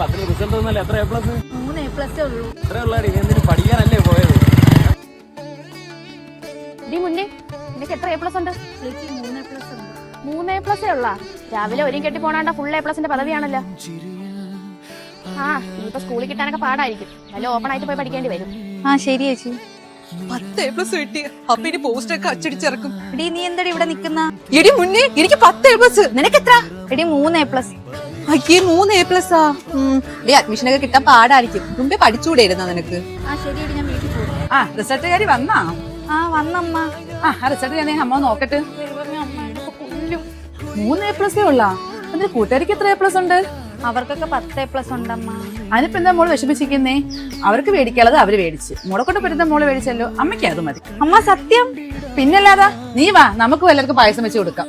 പത്തിന് റിസൾട്ട് ഒന്നല്ല എത്ര എ പ്ലസ് മൂന്ന് എ പ്ലസ് ഉള്ളൂ. എത്ര ഉള്ളാടി? നീ എന്തിനു പഠിക്കാനല്ലേ പോയത്? ഡി മുന്നേ നിനക്ക് എത്ര എ പ്ലസ് ഉണ്ട്? ചേച്ചി മൂന്ന് എ പ്ലസ് ഉണ്ട്. മൂന്ന് എ പ്ലസ് ഉള്ള? രാവിലെ ഒരു കെട്ടി പോണാണ്ട ഫുൾ എ പ്ലസിന്റെ പദവിയാണല്ലോ. ആ ഇനിയിപ്പോ സ്കൂളിൽ കിട്ടാനൊക്കെ പാടായിരിക്കും. നല്ല ഓപ്പൺ ആയിട്ട് പോയി പഠിക്കേണ്ടി വരും. ആ ശരി ചേച്ചി. പത്ത് എ പ്ലസ് കിട്ടി. അപ്പൊ ഇനി പോസ്റ്റർ ഒക്കെ അച്ചടിച്ചിറക്കും. എടി നീ എന്താ ഇവിടെ നിക്കുന്ന? എടി മുന്നേ എനിക്ക് പത്ത് എ പ്ലസ് നിനക്ക് എത്ര എടി മൂന്ന് എ പ്ലസ് അയ്യേ മൂന്ന് എ പ്ലസ് ആ. ഡി അഡ്മിഷൻ ഒക്കെ കിട്ടാൻ പാടായിരിക്കും. മുമ്പേ പഠിച്ചുകൂടെയിരുന്ന നിനക്ക്? ആ റിസൾട്ട് കാര്യം വന്നാ? ആ വന്നമ്മ. ആ റിസൾട്ട് ഞാൻ അമ്മ നോക്കട്ടെ. മൂന്ന് എ പ്ലസ് ഉള്ള? അതിന് കൂട്ടുകാരിക്ക് എത്ര എ പ്ലസ് ഉണ്ട്? അവർക്കൊക്കെ പത്ത് എ പ്ലസ് ഉണ്ടമ്മ. അതിനിപ്പോ എന്താ മോൾ വിഷമിച്ചിരിക്കുന്നേ? അവർക്ക് മേടിക്കാനുള്ളത് അവർ മേടിച്ച് മോളെ കൊണ്ട് പറ്റുന്ന മോൾ മേടിച്ചല്ലോ അമ്മയ്ക്ക് അത് മതി. അമ്മ സത്യം? പിന്നല്ലാതാ നീ വാ നമുക്ക് എല്ലാവർക്കും പായസം വെച്ച് കൊടുക്കാം.